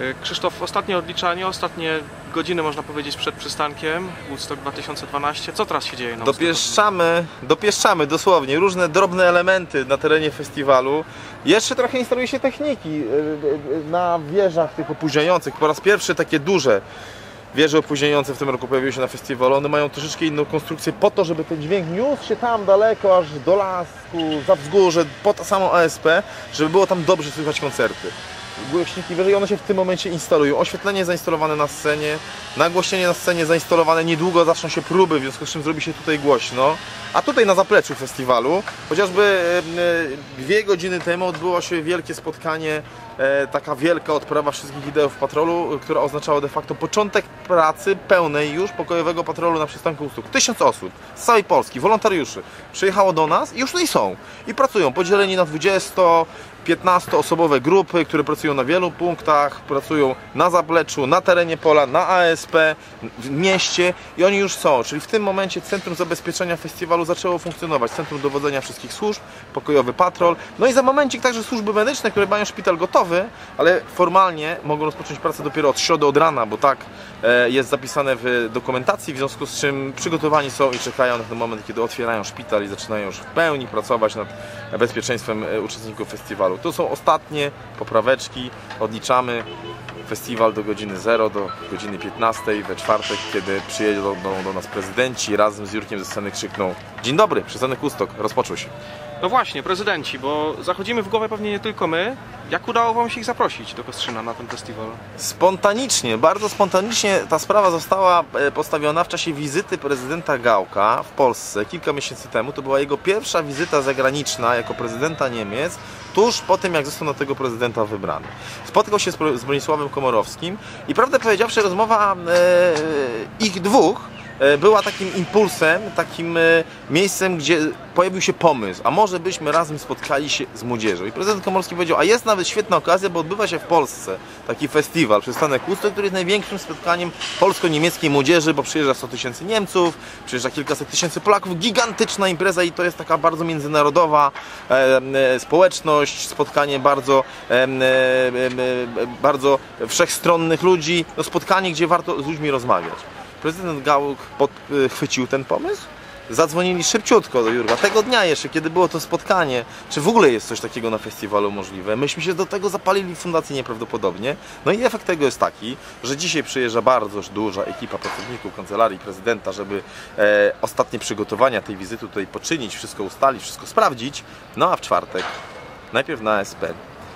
E, Krzysztof, ostatnie odliczanie, ostatnie godziny można powiedzieć przed przystankiem Woodstock 2012. Co teraz się dzieje na? Dopieszczamy, dopieszczamy dosłownie różne drobne elementy na terenie festiwalu. Jeszcze trochę instaluje się techniki y, y, na wieżach tych opóźniających. Po raz pierwszy takie duże wieże opóźniające w tym roku pojawiły się na festiwalu. One mają troszeczkę inną konstrukcję po to, żeby ten dźwięk niósł się tam daleko, aż do lasku, za wzgórze, po to samą ASP, żeby było tam dobrze słychać koncerty. Głośniki wyżej, one się w tym momencie instalują. Oświetlenie zainstalowane na scenie, nagłośnienie na scenie zainstalowane. Niedługo zaczną się próby, w związku z czym zrobi się tutaj głośno. A tutaj na zapleczu festiwalu, chociażby e, dwie godziny temu odbyło się wielkie spotkanie, e, taka wielka odprawa wszystkich ideów patrolu, która oznaczała de facto początek pracy pełnej już pokojowego patrolu na przystanku usług. Tysiąc osób z całej Polski, wolontariuszy, przyjechało do nas i już tutaj są. I pracują, podzieleni na 20, 15-osobowe grupy, które pracują na wielu punktach, pracują na zapleczu, na terenie pola, na ASP, w mieście i oni już są. Czyli w tym momencie Centrum Zabezpieczenia Festiwalu zaczęło funkcjonować. Centrum Dowodzenia Wszystkich Służb, pokojowy patrol, no i za momencik także służby medyczne, które mają szpital gotowy, ale formalnie mogą rozpocząć pracę dopiero od środy, od rana, bo tak e, jest zapisane w dokumentacji, w związku z czym przygotowani są i czekają na ten moment, kiedy otwierają szpital i zaczynają już w pełni pracować nad bezpieczeństwem e, uczestników festiwalu. To są ostatnie popraweczki, odliczamy festiwal do godziny 0, do godziny 15 we czwartek, kiedy przyjedą do, do nas prezydenci. Razem z Jurkiem ze sceny krzykną Dzień dobry, przystanek Ustok, rozpoczął się. No właśnie, prezydenci, bo zachodzimy w głowę pewnie nie tylko my. Jak udało Wam się ich zaprosić do Kostrzyna na ten festiwal? Spontanicznie, bardzo spontanicznie ta sprawa została e, postawiona w czasie wizyty prezydenta Gałka w Polsce kilka miesięcy temu. To była jego pierwsza wizyta zagraniczna jako prezydenta Niemiec, tuż po tym jak został na tego prezydenta wybrany. Spotkał się z Bro- z Bronisławem Komorowskim i prawdę powiedziawszy rozmowa e, ich dwóch e, była takim impulsem, takim e, miejscem, gdzie pojawił się pomysł, a może byśmy razem spotkali się z młodzieżą. I prezydent Komorowski powiedział, a jest nawet świetna okazja, bo odbywa się w Polsce taki festiwal, przystanek Ustok, który jest największym spotkaniem polsko-niemieckiej młodzieży, bo przyjeżdża 100 tysięcy Niemców, przyjeżdża kilkaset tysięcy Polaków, gigantyczna impreza i to jest taka bardzo międzynarodowa e, e, społeczność, spotkanie bardzo, e, e, e, bardzo wszechstronnych ludzi, no spotkanie, gdzie warto z ludźmi rozmawiać. Prezydent Gałuk podchwycił ten pomysł. Zadzwonili szybciutko do Jurga, tego dnia jeszcze, kiedy było to spotkanie, czy w ogóle jest coś takiego na festiwalu możliwe. Myśmy się do tego zapalili w fundacji nieprawdopodobnie. No i efekt tego jest taki, że dzisiaj przyjeżdża bardzo duża ekipa pracowników kancelarii prezydenta, żeby e, ostatnie przygotowania tej wizyty tutaj poczynić, wszystko ustalić, wszystko sprawdzić. No a w czwartek, najpierw na SP,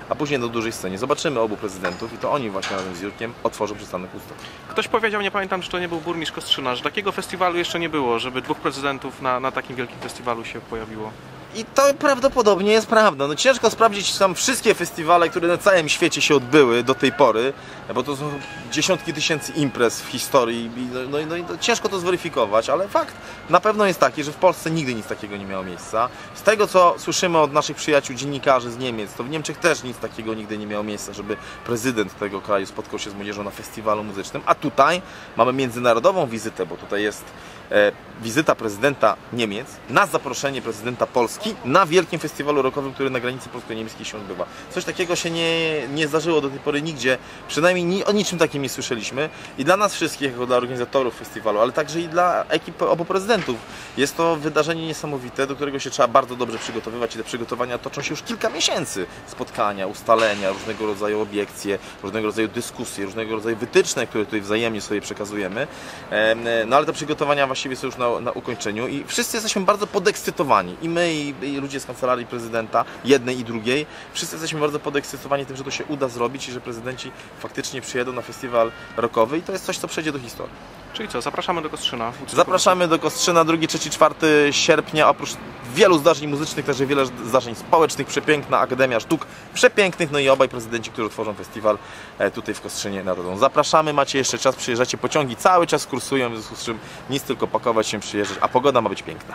a później na dużej scenie zobaczymy obu prezydentów i to oni właśnie razem z Jurkiem otworzą przystanek Ustok. Ktoś powiedział, nie pamiętam czy to nie był burmistrz Kostrzyna, że takiego festiwalu jeszcze nie było, żeby dwóch prezydentów na, na takim wielkim festiwalu się pojawiło. I to prawdopodobnie jest prawda. No ciężko sprawdzić tam wszystkie festiwale, które na całym świecie się odbyły do tej pory, bo to są dziesiątki tysięcy imprez w historii. No, no, no, ciężko to zweryfikować, ale fakt na pewno jest taki, że w Polsce nigdy nic takiego nie miało miejsca. Z tego co słyszymy od naszych przyjaciół dziennikarzy z Niemiec, to w Niemczech też nic takiego nigdy nie miało miejsca, żeby prezydent tego kraju spotkał się z młodzieżą na festiwalu muzycznym. A tutaj mamy międzynarodową wizytę, bo tutaj jest e, wizyta prezydenta Niemiec na zaproszenie prezydenta Polski na wielkim festiwalu rockowym, który na granicy polsko-niemieckiej się odbywa. Coś takiego się nie, nie zdarzyło do tej pory nigdzie, przynajmniej ni, o niczym takim nie słyszeliśmy i dla nas wszystkich, jako dla organizatorów festiwalu, ale także i dla ekip obu prezydentów. Jest to wydarzenie niesamowite, do którego się trzeba bardzo dobrze przygotowywać i te przygotowania toczą się już kilka miesięcy. Spotkania, ustalenia, różnego rodzaju obiekcje, różnego rodzaju dyskusje, różnego rodzaju wytyczne, które tutaj wzajemnie sobie przekazujemy. Em, No ale te przygotowania właściwie są już na, na ukończeniu i wszyscy jesteśmy bardzo podekscytowani. I my, i, i ludzie z kancelarii prezydenta, jednej i drugiej, wszyscy jesteśmy bardzo podekscytowani tym, że to się uda zrobić i że prezydenci faktycznie przyjedą na festiwal rockowy i to jest coś, co przejdzie do historii. Czyli co, zapraszamy do Kostrzyna. Zapraszamy do Kostrzyna 2, 3, 4 sierpnia. Oprócz wielu zdarzeń muzycznych, także wiele zdarzeń społecznych, przepiękna Akademia Sztuk Przepięknych, no i obaj prezydenci, którzy tworzą festiwal e, tutaj w Kostrzynie Narodowym. Zapraszamy, macie jeszcze czas, przyjeżdżacie, pociągi cały czas kursują, w związku z czym nic tylko pakować się, przyjeżdżać, a pogoda ma być piękna.